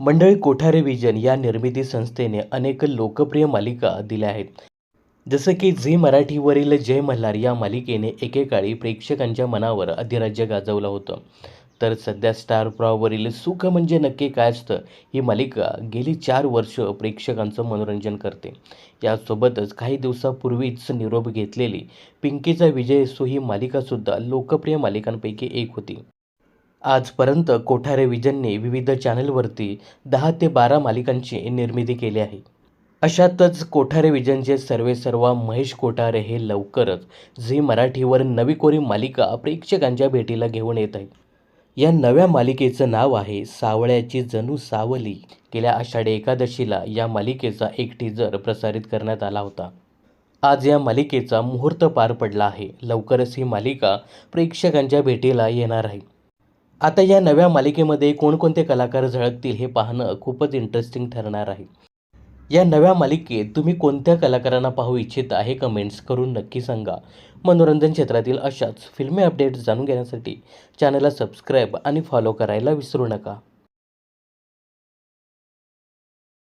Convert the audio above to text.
मंडळी कोठारे विजन या निर्मिती संस्थेने अनेक लोकप्रिय मालिका दिल्या आहेत. जसं की झी मराठीवरील जय मल्हार या मालिकेने एकेकाळी प्रेक्षकांच्या मनावर अधिराज्य गाजवलं होतं. तर सध्या स्टार प्रॉवरील सुख म्हणजे नक्की काय असतं ही मालिका गेली चार वर्ष प्रेक्षकांचं मनोरंजन करते. यासोबतच काही दिवसापूर्वीच निरोप घेतलेली पिंकीचा विजय असो ही मालिकासुद्धा लोकप्रिय मालिकांपैकी एक होती. आजपर्यंत कोठारे विजनने विविध चॅनलवरती दहा ते बारा मालिकांची निर्मिती केली आहे. अशातच कोठारे विजनचे सर्वेसर्वा महेश कोठारे हे लवकरच झी मराठीवर नवी कोरी मालिका प्रेक्षकांच्या भेटीला घेऊन येत आहे या नव्या मालिकेचं नाव आहे सावळ्याची जणू सावली. गेल्या आषाढी एकादशीला या मालिकेचा एक टीजर प्रसारित करण्यात आला होता. आज या मालिकेचा मुहूर्त पार पडला आहे. लवकरच ही मालिका प्रेक्षकांच्या भेटीला येणार आहे. आता या नव्या मालिकेमध्ये कोणकोणते कलाकार झळकतील हे पाहणं खूपच इंटरेस्टिंग ठरणार आहे. या नव्या मालिकेत तुम्ही कोणत्या कलाकारांना पाहू इच्छिता हे कमेंट्स करून नक्की सांगा. मनोरंजन क्षेत्रातील अशाच फिल्मी अपडेट्स जाणून घेण्यासाठी चॅनलला सबस्क्राईब आणि फॉलो करायला विसरू नका.